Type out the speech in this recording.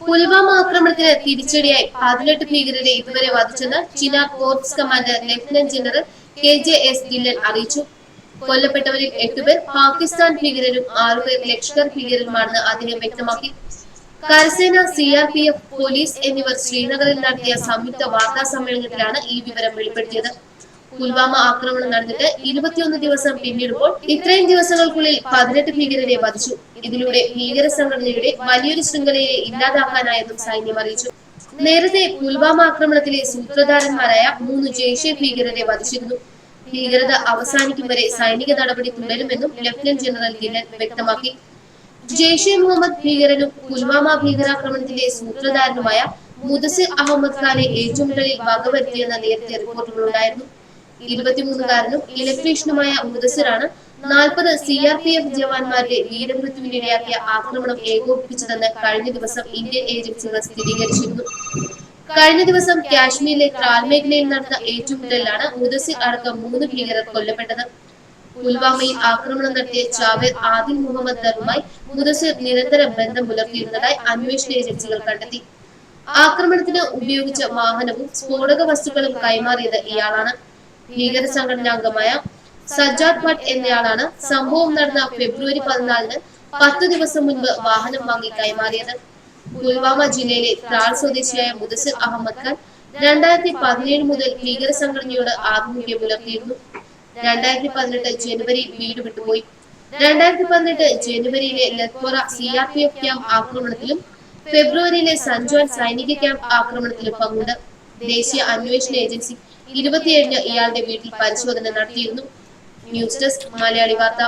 പുൽവാമ ആക്രമണത്തിന് തിരിച്ചടിയായി പതിനെട്ട് ഭീകരരെ ഇതുവരെ വധിച്ചെന്ന് Chinar corps commander lieutenant general K J S Dhillon അറിയിച്ചു. കൊല്ലപ്പെട്ടവരിൽ എട്ടുപേർ പാകിസ്ഥാൻ ഭീകരരും ആറുപേർ ലഷ്കർ ഭീകരരുമാണെന്ന് അദ്ദേഹം വ്യക്തമാക്കി. കരസേന C R P F police എന്നിവർ ശ്രീനഗറിൽ നടത്തിയ സംയുക്ത വാർത്താ സമ്മേളനത്തിലാണ് ഈ വിവരം വെളിപ്പെടുത്തിയത്. പുൽവാമ ആക്രമണം നടന്നിട്ട് ഇരുപത്തിയൊന്ന് ദിവസം പിന്നിടുമ്പോൾ ഇത്രയും ദിവസങ്ങൾക്കുള്ളിൽ പതിനെട്ട് ഭീകരരെ വധിച്ചു. ഇതിലൂടെ ഭീകര സംഘടനയുടെ വലിയൊരു ശൃംഖലയെ ഇല്ലാതാക്കാനായെന്നും സൈന്യം അറിയിച്ചു. നേരത്തെ പുൽവാമ ആക്രമണത്തിലെ സൂത്രധാരന്മാരായ മൂന്ന് ജെയ്ഷെ ഭീകരരെ വധിച്ചിരുന്നു. ഭീകരത അവസാനിക്കും വരെ സൈനിക നടപടി തുടരുമെന്നും ലഫ്റ്റനന്റ് ജനറൽ ഗിലൻ വ്യക്തമാക്കി. ജെയ്ഷെ മുഹമ്മദ് ഭീകരനും പുൽവാമ ഭീകരാക്രമണത്തിലെ സൂത്രധാരനുമായ മുദസിർ അഹമ്മദ് ഖാനെ ഏറ്റുമുട്ടലിൽ വകവരുത്തിയെന്ന നേരത്തെ റിപ്പോർട്ടുകളുണ്ടായിരുന്നു. ഇരുപത്തിമൂന്നുകാരനും ഇലക്ട്രീഷ്യനുമായ മുദസിറാണ് നാൽപ്പത് സി ആർ പി എഫ് ജവാന്മാരുടെ വീരമൃത്യുവിനിടയാക്കിയ ആക്രമണം ഏകോപിപ്പിച്ചതെന്ന് കഴിഞ്ഞ ദിവസം ഇന്ത്യൻ ഏജൻസികൾ സ്ഥിരീകരിച്ചിരുന്നു. കഴിഞ്ഞ ദിവസം കാശ്മീരിലെ ത്രാൽ മേഖലയിൽ നടന്ന ഏറ്റുമുട്ടലിലാണ് മുദസിർ അടക്കം മൂന്ന് ഭീകരർ കൊല്ലപ്പെട്ടത്. പുൽവാമയിൽ ആക്രമണം നടത്തിയ ജാവേദ് ആദിൽ മുഹമ്മദ് ദറുമായി മുദസിർ നിരന്തരം ബന്ധം പുലർത്തിയിരുന്നതായി അന്വേഷണ ഏജൻസികൾ കണ്ടെത്തി. ആക്രമണത്തിന് ഉപയോഗിച്ച വാഹനവും സ്ഫോടക വസ്തുക്കളും കൈമാറിയത് ഇയാളാണ്. ഭീകര സംഘടനാംഗമായ സജ്ജാദ് ഭട്ട് എന്നയാളാണ് സംഭവം നടന്ന ഫെബ്രുവരി പതിനാലിന് പത്ത് ദിവസം മുൻപ് വാഹനം വാങ്ങി കൈമാറിയത്. പുൽവാമ ജില്ലയിലെ ത്രാൾ സ്വദേശിയായ മുദസിർ അഹമ്മദ് ഖാൻ രണ്ടായിരത്തി പതിനേഴ് മുതൽ ഭീകര സംഘടനയോട് ആഭിമുഖ്യം പുലർത്തിയിരുന്നു. രണ്ടായിരത്തി പതിനെട്ട് ജനുവരി വീട് വിട്ടുപോയി. രണ്ടായിരത്തി പതിനെട്ട് ജനുവരിയിലെ Lethpora C R P F camp ആക്രമണത്തിലും ഫെബ്രുവരിയിലെ സഞ്ജോൻ സൈനിക ക്യാമ്പ് ആക്രമണത്തിലും പങ്കുണ്ട്. ദേശീയ അന്വേഷണ ഏജൻസി ഇരുപത്തിയേഴിന് ഇയാളുടെ വീട്ടിൽ പരിശോധന നടത്തിയിരുന്നു. ന്യൂസ് ഡെസ്ക് മലയാളി വാർത്ത.